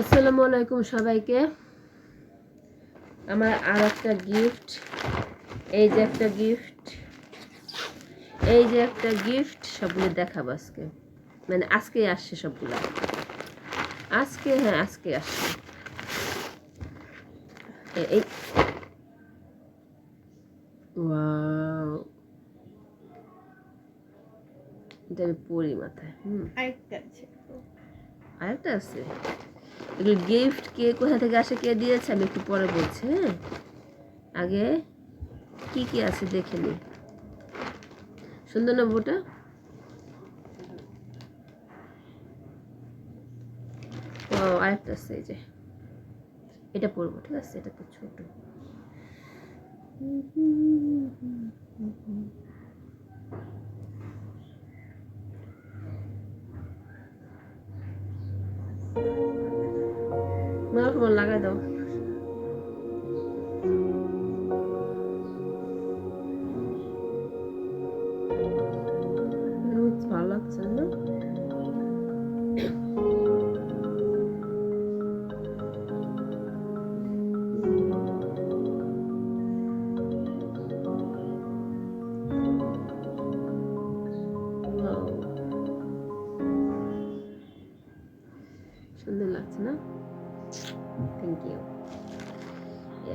আসসালামু আলাইকুম সবাইকে। আমার আর একটা গিফট এই যে একটা গিফট এই যে একটা গিফট সবগুলো দেখাবো আজকে। মানে আজকে আসছে সবগুলো। আজকে হ্যাঁ আজকে আসছে। এই। এটা আমি পরি মাথায় হুম। আরেকটা আছে। আরেকটা আছে? এগুলো গিফট কে, কোথা থেকে আসে, কে দিয়েছে, আমি একটু পরে বলছি হ্যাঁ? আগে কি কি আছে দেখে নি। সুন্দর না বউটা ও, আরেকটা আছে, এই যে। এটা পরবো, ঠিক আছে? এটা তো ছোট। মার তোমার লাগাই দাও।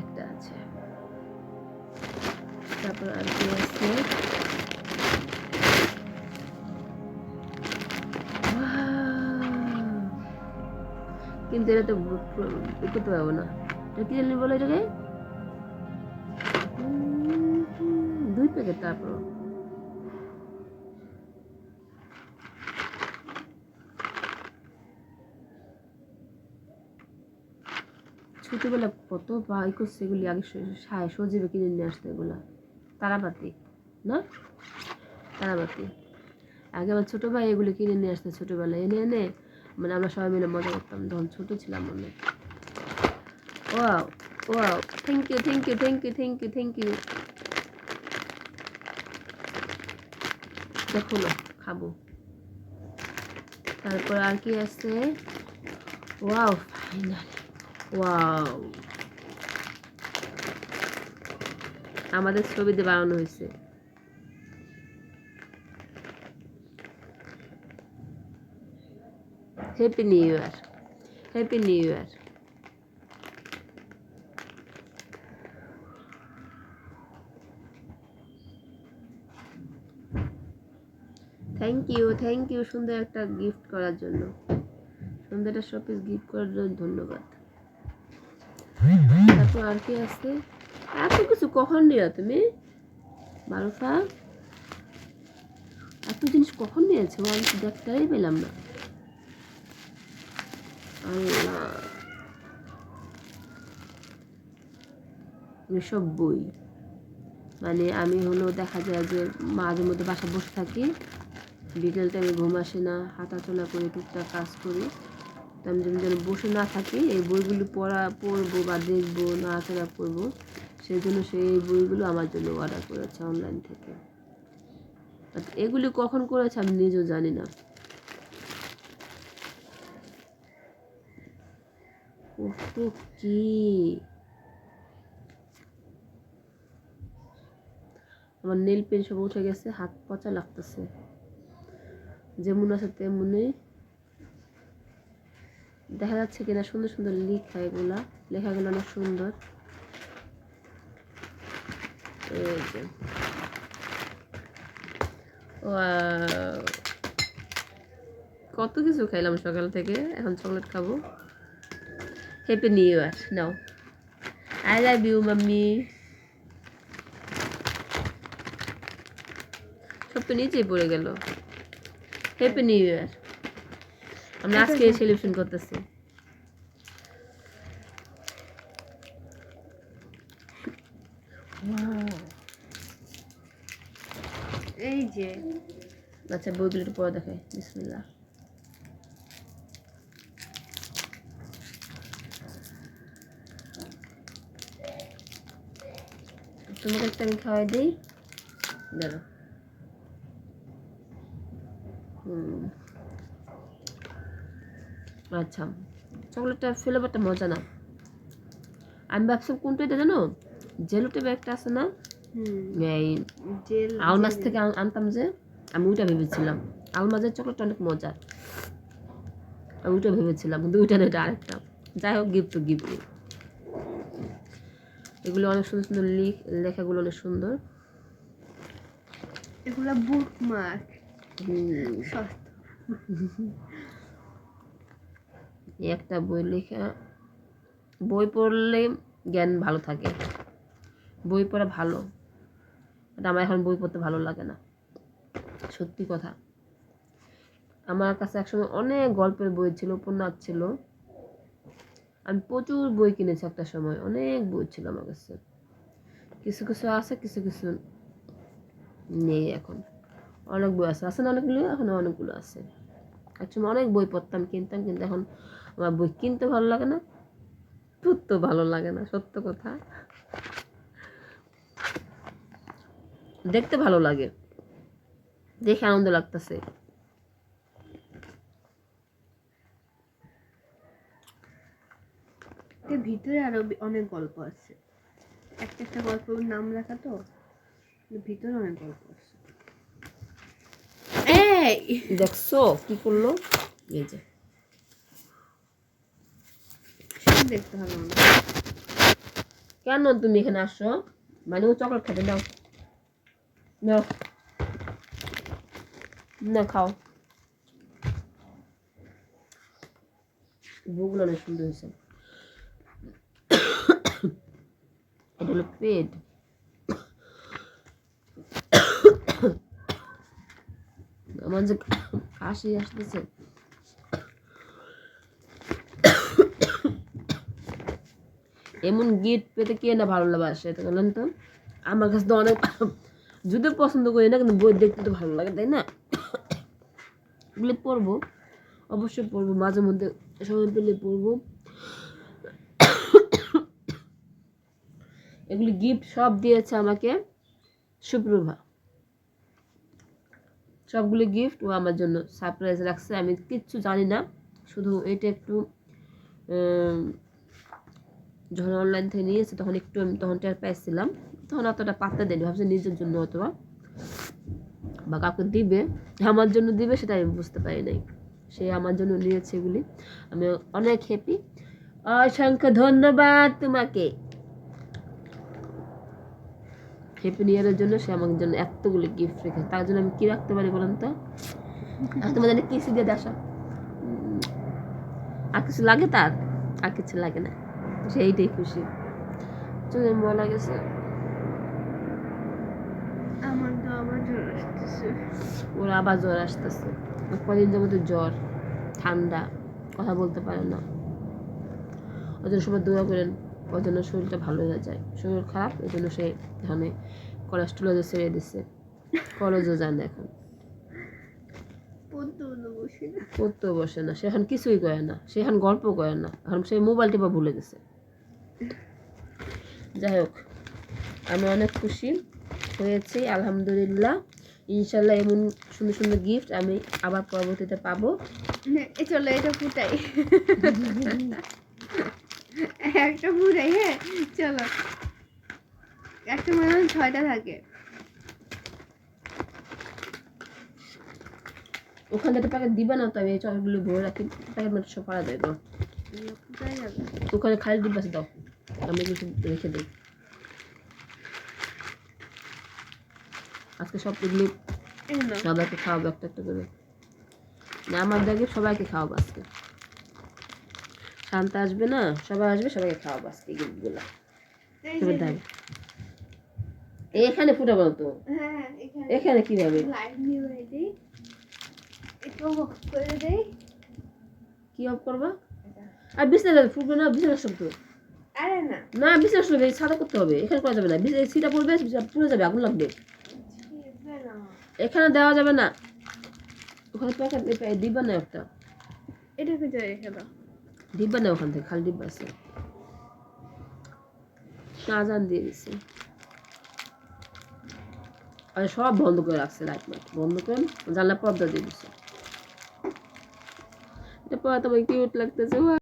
একটা আছে। তারপর আর কি আছে? কিন্তু এটা তো করতে পারব না। এটা কি জানি বলো এটাকে? দুই প্যাকেট তারপর। ছোটবেলা কত বাই করছে এগুলি, আগে সজীবে কিনে নিয়ে আসতো এগুলো। তারাবাতি, না? তারাবাতি। আগে আমার ছোটো ভাই এগুলো কিনে নিয়ে আসতো ছোটোবেলায়। এনে এনে মানে আমরা সবাই মিলে মজা করতাম। যখন ছোটো ছিলাম অনেক ও ও thank you thank you thank you thank you thank you দেখো না, খাব। তারপর আর কি আছে? ওয়াও ফাইনাল ওয়াও আমাদের ছবিতে বানানো হয়েছে। Happy new year happy new year thank you thank you সুন্দর একটা গিফট করার জন্য। সুন্দর একটা শপিস গিফট করার জন্য ধন্যবাদ। তারপর আর কি আছে। এত কিছু কখন নিও তুমি? মারুফা এত জিনিস কখন নিয়েছো আমি তো দেখতেই পেলাম না। এসব বই। মানে আমি হলো দেখা যায় যে মাঝে মধ্যে বাসা বসে থাকি। বিকেল টাইমে ঘুম আসে না, হাঁটাচলা করি, টুকটাক কাজ করি। তো আমি যেন যেন বসে না থাকি, এই বইগুলো পড়া, পড়ব বা দেখব, নাড়াচাড়া করব সেই জন্য সেই বইগুলো আমার জন্য অর্ডার করেছে অনলাইন থেকে। এগুলি কখন করেছে আমি নিজেও জানি না। কত কি? আমার নীল পেন সব উঠে গেছে, হাত পচা লাগতেছে। যেমন আছে তেমনই দেখা যাচ্ছে কিনা সুন্দর সুন্দর লেখা এগুলা। লেখাগুলো অনেক সুন্দর। কত কিছু খাইলাম সকাল থেকে। এখন চকলেট খাব। Happy new year now. I love you mummy সব তো নিচেই পড়ে গেল। হ্যাপি নিউ ইয়ার আমরা আজকে সেলিব্রেশন করতেছি। এই যে। আচ্ছা বইগুলো একটু পরে দেখাই। বিসমিল্লাহ। তোমাকে একটা আমি খাওয়াই দিই। দাঁড়ো হুম। আচ্ছা। চকলেটটা ফ্লেভারটা মজা না। আমি ভাবছিলাম কোনটা এটা জানো? জেলো টাইপের একটা আছে না? এই আলমাস থেকে আনতাম যে আমি ওইটা ভেবেছিলাম। আলমাজের চকলেটটা অনেক মজার আমি ওইটা ভেবেছিলাম কিন্তু ওইটা না এটা আরেকটা। যাই হোক গিফট তো গিফট এগুলো অনেক সুন্দর সুন্দর লিখ লেখাগুলো অনেক সুন্দর। এগুলা বুক মার্ক সস্তা। এই একটা বই লেখা, বই পড়লে জ্ঞান ভালো থাকে। বই পড়া ভালো আমার এখন বই পড়তে ভালো লাগে না। সত্যি কথা। আমার কাছে একসময় অনেক গল্পের বই ছিল, উপন্যাস ছিল। আমি প্রচুর বই কিনেছি একটা সময়, অনেক বই ছিল আমার কাছে। কিছু কিছু আছে, কিছু কিছু নেই এখন। অনেক বই আছে। আছে না অনেকগুলো? এখন অনেকগুলো আছে। একসময় অনেক বই পড়তাম, কিনতাম, কিন্তু এখন আমার বই কিনতে ভালো লাগে না? পড়তেও ভালো লাগে না সত্য কথা। দেখতে ভালো লাগে। দেখে আনন্দ লাগতেছে। ভিতরে আরও অনেক গল্প আছে। একটা একটা গল্পের নাম লেখা তো ভিতরে অনেক গল্প আছে। দেখছ কি করল? এই যে সব দেখতে হবে কেন তুমি এখানে আসছো? মানে ও চকলেট খাবে, নাও। না, খাও। বউগুলো অনেক সুন্দর হয়েছে। এটা হলো পেট। আমার যে কাশি আসতেছে। এমন গিফট পেতে কে না ভালো তো বলেন তো? আমার কাছে তো অনেক যদি পছন্দ করি না, কিন্তু বই দেখতে তো ভালো লাগে, তাই না? এগুলো পড়ব, অবশ্যই পড়ব, মাঝে মধ্যে সময় পেলে পড়ব। এগুলি গিফট সব দিয়েছে আমাকে সুপ্রভা। সবগুলি গিফট ও আমার জন্য সারপ্রাইজ রাখছে, আমি কিচ্ছু জানি না, শুধু এটা একটু যখন অনলাইন থেকে নিয়েছে তখন একটু আমি তখন টের পাইছিলাম, তখন অতটা পাত্তা দেয়নি, ভাবছি নিজের জন্য অথবা বা কাউকে দিবে আমার জন্য দিবে সেটা আমি বুঝতে পারি নাই। সে আমার জন্য নিয়েছে এগুলি। আমি অনেক হ্যাপি অসংখ্য ধন্যবাদ তোমাকে। হ্যাপি নিউ ইয়ারের জন্য সে আমার জন্য এতগুলি গিফট রেখেছে। তার জন্য আমি কি রাখতে পারি বলুন তো? তোমার জন্য কিসি দিয়ে আসা আর কিছু লাগে তার? আর কিছু লাগে না। সেইটাই খুশি। গেছে। আমার তো আমার জন্য আসতেছে। ওর আবার জ্বর আসতেছে। কদিন যাবত জ্বর ঠান্ডা কথা বলতে পারে না। ওই জন্য সবাই দোয়া করেন ওর জন্য শরীরটা ভালো হয়ে যায়। শরীর খারাপ ওই জন্য সে এখানে কোলেস্ট্রলও ছেড়ে দিচ্ছে কলেজও যায় না এখন পড়তেও বসে না। সে এখন কিছুই করে না। সে এখন গল্প করে না। এখন সে মোবাইল টেপা ভুলে গেছে। যাই হোক আমি অনেক খুশি হয়েছি আলহামদুলিল্লাহ। ইনশাল্লাহ এমন সুন্দর সুন্দর গিফট আমি আবার পরবর্তীতে পাবো। চলো এটা ফুটাই। একটা ফুটাই হ্যাঁ চলো। একটা মনে হয় ছয়টা থাকে। ওখান থেকে প্যাকেট দিবে না তো আমি এই চকগুলো ভরে রাখি। প্যাকেট সব ফুটাই যাবে। ওখানে খালি ডিব্বা আছে দাও। আমি কিছু রেখে দিই। আজকে সব এগুলি সবাইকে খাওয়াবো একটা একটা করে। না আমার দেখে সবাইকে খাওয়াবো আজকে। শান্তা আসবে না? সবাই আসবে সবাইকে খাওয়াবো আজকে গিফটগুলো এখানে ফুটাবো তো? হ্যাঁ এখানে। কীভাবে? কি অফ করবা? আর বিছানা ফুটবে না? বিছানা শব্দ। আরে না। না সাদা করতে হবে এখানে করা যাবে না। সিটা পড়বে পুড়ে যাবে আগুন লাগবে। এখানে দেওয়া যাবে না। ওখানে প্যাকেট দিবা না একটা। এটা ভিতরে রেখে দাও। ডিব্বা না ওখান থেকে খালি ডিব্বা আছে। দিয়ে দিচ্ছে আর সব বন্ধ করে রাখছে লাইট মাইট। বন্ধ করে জানলা পর্দা দিয়ে দিচ্ছে এটা তোমার কিউট লাগতেছে